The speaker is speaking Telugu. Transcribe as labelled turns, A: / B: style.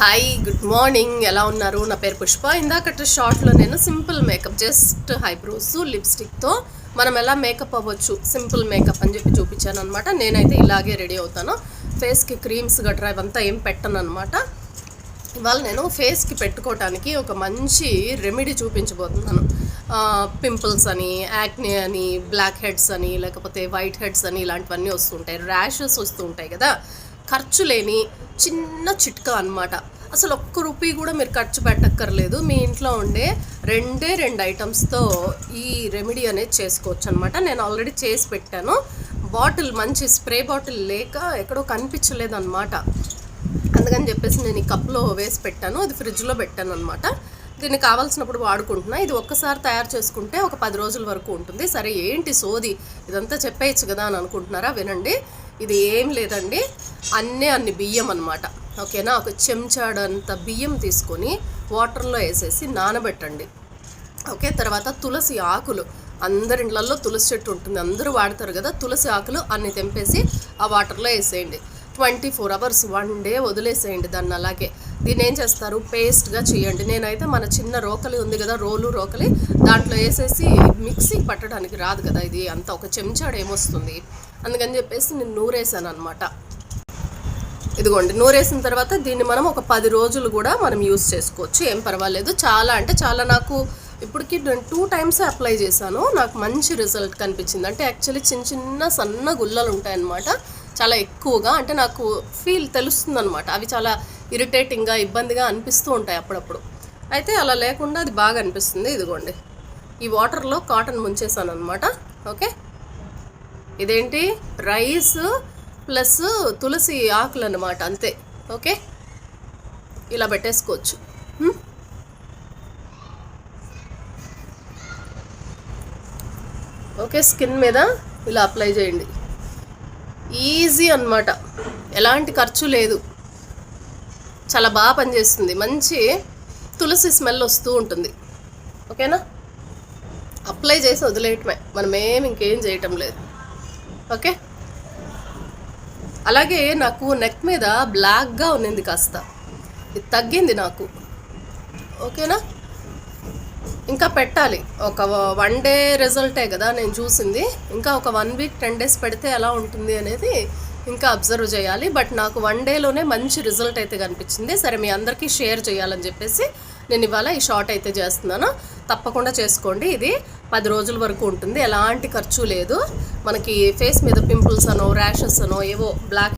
A: హాయ్ గుడ్ మార్నింగ్ ఎలా ఉన్నారు? నా పేరు పుష్ప. ఇందాకటి షార్ట్లో నేను సింపుల్ మేకప్ జస్ట్ హైబ్రోస్ లిప్స్టిక్తో మనం ఎలా మేకప్ అవ్వచ్చు సింపుల్ మేకప్ అని చెప్పి చూపించాను అనమాట నేనైతే ఇలాగే రెడీ అవుతాను. ఫేస్కి క్రీమ్స్ గట్రా ఇవంతా ఏం పెట్టను అనమాట ఇవాళ నేను ఫేస్కి పెట్టుకోవటానికి ఒక మంచి రెమెడీ చూపించబోతున్నాను. పింపుల్స్ అని యాక్నే అని బ్లాక్ హెడ్స్ అని లేకపోతే వైట్ హెడ్స్ అని ఇలాంటివన్నీ వస్తుంటాయి. ర్యాషెస్ వస్తుంటాయి కదా. ఖర్చు లేని చిన్న చిట్కా అన్నమాట. అసలు ఒక్క రూపీ కూడా మీరు ఖర్చు పెట్టక్కర్లేదు. మీ ఇంట్లో ఉండే రెండే రెండు ఐటమ్స్తో ఈ రెమెడీ అనేది చేసుకోవచ్చు అనమాట నేను ఆల్రెడీ చేసి పెట్టాను. బాటిల్ మంచి స్ప్రే బాటిల్ లేక ఎక్కడో కనిపించలేదు అనమాట అందుకని చెప్పేసి నేను ఈ కప్లో వేసి పెట్టాను. అది ఫ్రిడ్జ్లో పెట్టాను అనమాట దీన్ని కావాల్సినప్పుడు వాడుకుంటున్నా. ఇది ఒక్కసారి తయారు చేసుకుంటే ఒక పది రోజుల వరకు ఉంటుంది. సరే ఏంటి సోది? ఇదంతా చెప్పేయచ్చు కదా అని అనుకుంటున్నారా? వినండి. ఇది ఏం లేదండి. అన్నీ అన్ని బియ్యం అనమాట ఓకేనా? ఒక చెంచాడంత బియ్యం తీసుకొని వాటర్లో వేసేసి నానబెట్టండి. ఓకే? తర్వాత తులసి ఆకులు. అందరి ఇళ్ళల్లో తులసి చెట్టు ఉంటుంది. అందరూ వాడతారు కదా తులసి ఆకులు అన్ని తెంపేసి ఆ వాటర్లో వేసేయండి. Twenty four hours one day వదిలేసేయండి దాన్ని అలాగే. దీన్ని ఏం చేస్తారు? పేస్ట్గా చేయండి. నేనైతే మన చిన్న రోకలి ఉంది కదా రోలు రోకలి దాంట్లో వేసేసి మిక్సీ పట్టడానికి రాదు కదా ఇది. అంత ఒక చెంచాడు ఏమొస్తుంది? అందుకని చెప్పేసి నేను నూరేసాను అనమాట ఇదిగోండి నూరేసిన తర్వాత దీన్ని మనం ఒక పది రోజులు కూడా మనం యూస్ చేసుకోవచ్చు. ఏం పర్వాలేదు. చాలా అంటే చాలా నాకు ఇప్పటికి నేను టూ టైమ్స్ అప్లై చేశాను. నాకు మంచి రిజల్ట్ కనిపించింది. అంటే యాక్చువల్లీ చిన్న చిన్న సన్న గుల్లలు ఉంటాయన్నమాట చాలా ఎక్కువగా అంటే నాకు ఫీల్ తెలుస్తుంది అనమాట అవి చాలా ఇరిటేటింగ్గా ఇబ్బందిగా అనిపిస్తూ ఉంటాయి అప్పుడప్పుడు. అయితే అలా లేకుండా అది బాగా అనిపిస్తుంది. ఇదిగోండి. ఈ వాటర్లో కాటన్ ముంచేసాను అనమాట ఓకే? ఇదేంటి? రైస్ ప్లస్ తులసి ఆకులు అనమాట అంతే. ఓకే? ఇలా పెట్టేసుకోవచ్చు. ఓకే స్కిన్ మీద ఇలా అప్లై చేయండి. ఈజీ అన్నమాట. ఎలాంటి ఖర్చు లేదు. చాలా బాగా పనిచేస్తుంది. మంచి తులసి స్మెల్ వస్తూ ఉంటుంది. ఓకేనా? అప్లై చేసి వదిలేయటమే. మనం ఏం ఇంకేం చేయటం లేదు. ఓకే? అలాగే నాకు నెక్ మీద బ్లాక్గా ఉన్నింది కాస్త. ఇది తగ్గింది నాకు. ఓకేనా? ఇంకా పెట్టాలి. ఒక వన్ డే రిజల్టే కదా నేను చూసింది. ఇంకా ఒక వన్ వీక్ టెన్ డేస్ పెడితే ఎలా ఉంటుంది అనేది ఇంకా అబ్జర్వ్ చేయాలి. బట్ నాకు వన్ డేలోనే మంచి రిజల్ట్ అయితే కనిపించింది. సరే మీ అందరికీ షేర్ చేయాలని చెప్పేసి నేను ఇవాళ ఈ షార్ట్ అయితే చేస్తున్నాను. తప్పకుండా చేసుకోండి. ఇది పది రోజుల వరకు ఉంటుంది. ఎలాంటి ఖర్చు లేదు. మనకి ఫేస్ మీద పింపుల్స్ అనో ర్యాషెస్ అనో ఏవో బ్లాక్